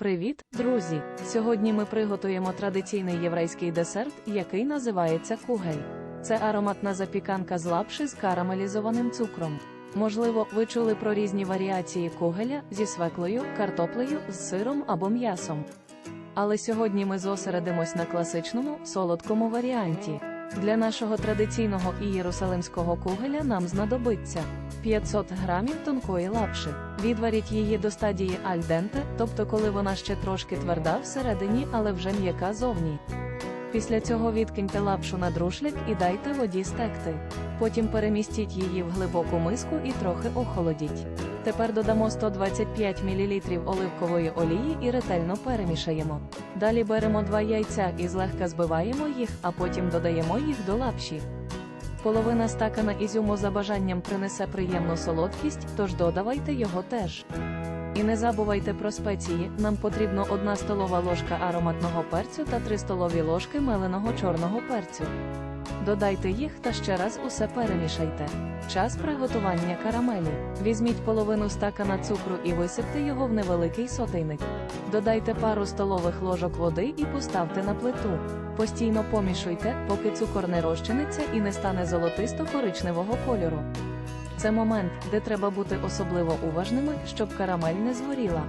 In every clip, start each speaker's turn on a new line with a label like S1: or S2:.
S1: Привіт, друзі! Сьогодні ми приготуємо традиційний єврейський десерт, який називається кугель. Це ароматна запіканка з лапши з карамелізованим цукром. Можливо, ви чули про різні варіації кугеля зі свеклою, картоплею, з сиром або м'ясом. Але сьогодні ми зосередимось на класичному, солодкому варіанті. Для нашого традиційного і єрусалимського кугеля нам знадобиться 500 грамів тонкої лапши. Відваріть її до стадії альденте, тобто коли вона ще трошки тверда всередині, але вже м'яка зовні. Після цього відкиньте лапшу на друшляк і дайте воді стекти. Потім перемістіть її в глибоку миску і трохи охолодіть. Тепер додамо 125 мл оливкової олії і ретельно перемішаємо. Далі беремо два яйця і злегка збиваємо їх, а потім додаємо їх до лапші. Половина стакана ізюму за бажанням принесе приємну солодкість, тож додавайте його теж. І не забувайте про спеції, нам потрібно 1 столова ложка ароматного перцю та 3 столові ложки меленого чорного перцю. Додайте їх та ще раз усе перемішайте. Час приготування карамелі. Візьміть половину стакана цукру і висипте його в невеликий сотейник. Додайте пару столових ложок води і поставте на плиту. Постійно помішуйте, поки цукор не розчиниться і не стане золотисто-коричневого кольору. Це момент, де треба бути особливо уважними, щоб карамель не згоріла.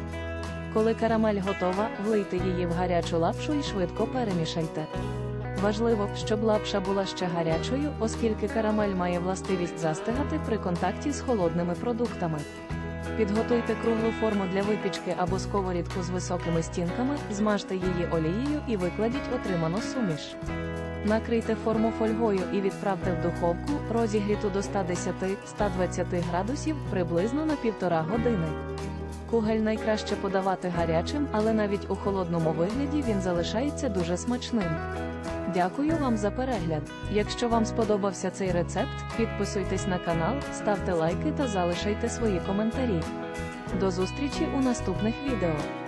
S1: Коли карамель готова, влийте її в гарячу лапшу і швидко перемішайте. Важливо, щоб лапша була ще гарячою, оскільки карамель має властивість застигати при контакті з холодними продуктами. Підготуйте круглу форму для випічки або сковорідку з високими стінками, змажте її олією і викладіть отриману суміш. Накрийте форму фольгою і відправте в духовку, розігріту до 110-120 градусів приблизно на півтора години. Кугель найкраще подавати гарячим, але навіть у холодному вигляді він залишається дуже смачним. Дякую вам за перегляд. Якщо вам сподобався цей рецепт, підписуйтесь на канал, ставте лайки та залишайте свої коментарі. До зустрічі у наступних відео.